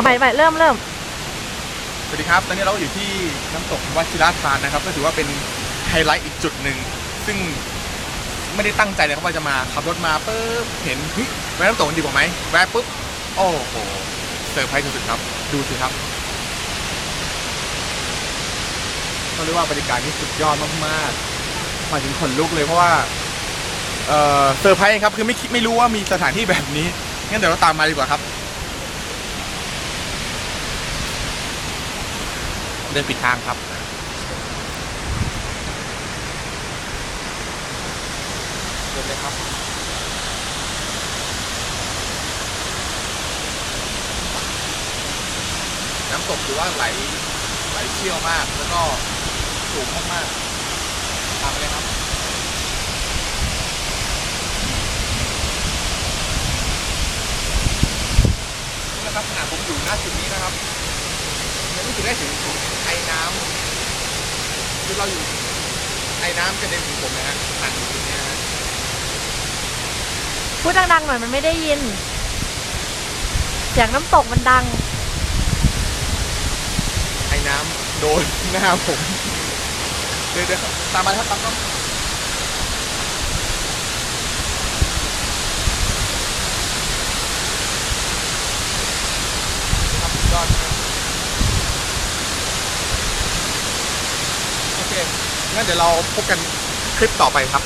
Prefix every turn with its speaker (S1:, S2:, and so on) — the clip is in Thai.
S1: เอาใหม่ใหม่เริ่มเริ่ม
S2: สวัสดีครับตอนนี้เราอยู่ที่น้ำตกวชิระทานนะครับ ก็ถือว่าเป็นไฮไลท์อีกจุดหนึ่ง ซึ่งไม่ได้ตั้งใจเลยครับว่าจะมาขับรถมาปุ๊บเห็นเฮ้ยแวะน้ำตกมันดีกว่าไหมแวะปุ๊บโอ้โหเซอร์ไพรส์สุดๆครับ ดูสิครับเขาเรียกว่าบรรยากาศนี่สุดยอดมากๆมาถึงขนลุกเลยเพราะว่าเอ่อเซอร์ไพรส์ครับคือไม่คิดไม่รู้ว่ามีสถานที่แบบนี้งั้นเดี๋ยวเราตามมาดีกว่าครับ เดินปิดทางครับเดินเลยครับน้ำตกถือว่าไหลไหลเชี่ยวมากแล้วก็สูงมากๆตามไปเลยครับนี่นะครับขนาดผมอยู่หน้าจุดนี้นะครับยังรู้สึกได้ถึงำคือเราอยู่ ไอ้น้ำกระเด็นถึงผมนะฮะผ่านอยู่ตรงนี้นะฮะ
S1: พูดดังๆหน่อยมันไม่ได้ยิน เสียงน้ำตกมันดัง
S2: ไอ้น้ำโดนหน้าผม เดี๋ยวเดี๋ยวตามมาครับตามต้องครับสุดยอดนะครับโอเค งั้นเดี๋ยวเราพบกันคลิปต่อไปครับ